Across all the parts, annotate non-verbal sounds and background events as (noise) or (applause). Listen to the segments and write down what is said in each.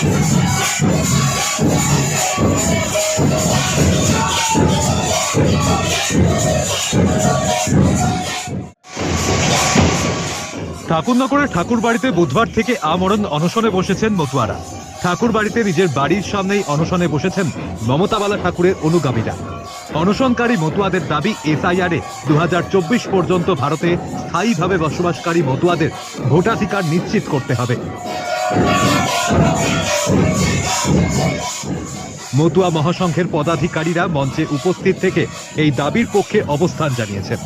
ঠাকুরনগরের ঠাকুর বাড়িতে বুধবার থেকে আমরণ অনশনে বসেছেন মতুয়ারা। ঠাকুর বাড়িতে নিজের বাড়ির সামনেই অনশনে বসেছেন মমতাবালা ঠাকুরের অনুগামীরা। অনশনকারী মতুয়াদের দাবি, এসআইআরে দু হাজার চব্বিশ পর্যন্ত ভারতে স্থায়ীভাবে বসবাসকারী মতুয়াদের ভোটাধিকার নিশ্চিত করতে হবে। মতুয়া মহাসংঘের পদাধিকারীরা মঞ্চে উপস্থিত থেকে এই দাবির পক্ষে অবস্থান জানিয়েছেন।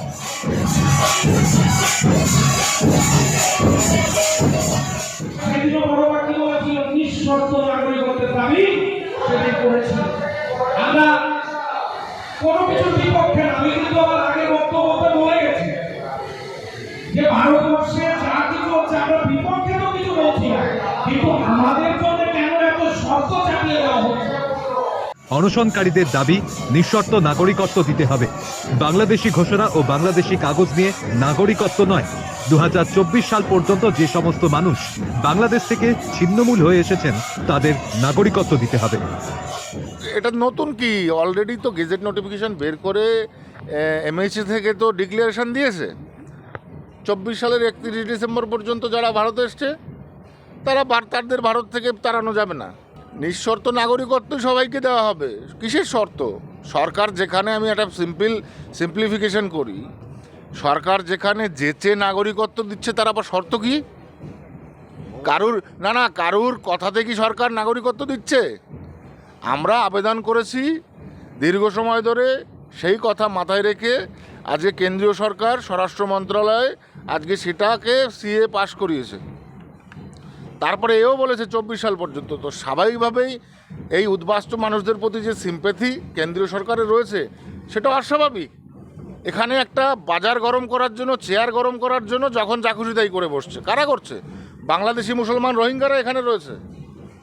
অনশনকারীদের দাবি নিঃশর্ত নাগরিকত্ব দিতে হবে। বাংলাদেশি ঘোষণা ও বাংলাদেশি কাগজ নিয়ে নাগরিকত্ব নয়। দু সাল পর্যন্ত যে সমস্ত মানুষ বাংলাদেশ থেকে ছিন্নমূল হয়ে এসেছেন তাদের নাগরিকত্ব দিতে হবে। এটা নতুন কি? অলরেডি তো গেজেট নোটিফিকেশন বের করে এমএইচি থেকে তো ডিক্লারেশন দিয়েছে। চব্বিশ সালের একত্রিশ ডিসেম্বর পর্যন্ত যারা ভারতে এসছে তারা তাদের ভারত থেকে তাড়ানো যাবে না। নিঃশর্ত নাগরিকত্ব সবাইকে দেওয়া হবে। কিসের শর্ত? সরকার যেখানে আমি একটা সিম্পল সিম্পলিফিকেশন করি, সরকার যেখানে যেচে নাগরিকত্ব দিচ্ছে তার আবার শর্ত কি? কারুর, না না, কারুর কথাতে কি সরকার নাগরিকত্ব দিচ্ছে? আমরা আবেদন করেছি দীর্ঘ সময় ধরে সেই কথা মাথায় রেখে আজকে কেন্দ্রীয় সরকার, স্বরাষ্ট্র মন্ত্রণালয় আজকে সেটাকে সিএ পাশ করিয়েছে। তারপরে এও বলেছে চব্বিশ সাল পর্যন্ত। তো স্বাভাবিকভাবেই এই উদ্বাস্ত মানুষদের প্রতি যে সিম্পেথি কেন্দ্রীয় সরকারের রয়েছে সেটাও অস্বাভাবিক। এখানে একটা বাজার গরম করার জন্য চেয়ার গরম করার জন্য যখন যা তাই করে বসছে। কারা করছে? বাংলাদেশি মুসলমান রোহিঙ্গারা এখানে রয়েছে।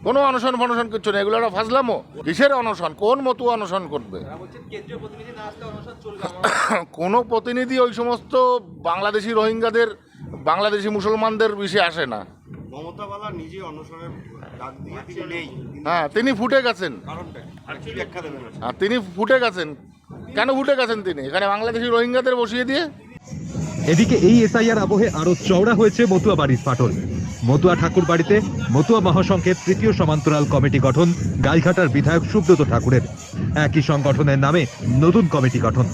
কোনো অনশন ফনশন কিছু নেই। এগুলো একটা ফাজলামো। কিসের অনশন? কোন মতো অনশন করবে? (coughs) কোনো প্রতিনিধি ওই সমস্ত বাংলাদেশি রোহিঙ্গাদের বাংলাদেশি মুসলমানদের বিষয়ে আসে না। মমতা নিজে অনশনের ডাক দিয়ে তিনি নেই। হ্যাঁ তিনি ফুটে গেছেন। কারণটা আর ব্যাখ্যা দেবেন আর তিনি ফুটে গেছেন। কেন ফুটে গেছেন তিনি? এখানে বাংলাদেশি রোহিঙ্গাদের বসিয়ে দিয়ে? এদিকে এই এসআইআর আবহে আরও চওড়া হয়েছে মতুয়া বাড়ির ফাটল। মতুয়া ঠাকুর বাড়িতে মতুয়া মহাসংঘের তৃতীয় সমান্তরাল কমিটি গঠন গাইঘাটার বিধায়ক সুব্রত ঠাকুরের। একই সংগঠনের নামে নতুন কমিটি গঠন।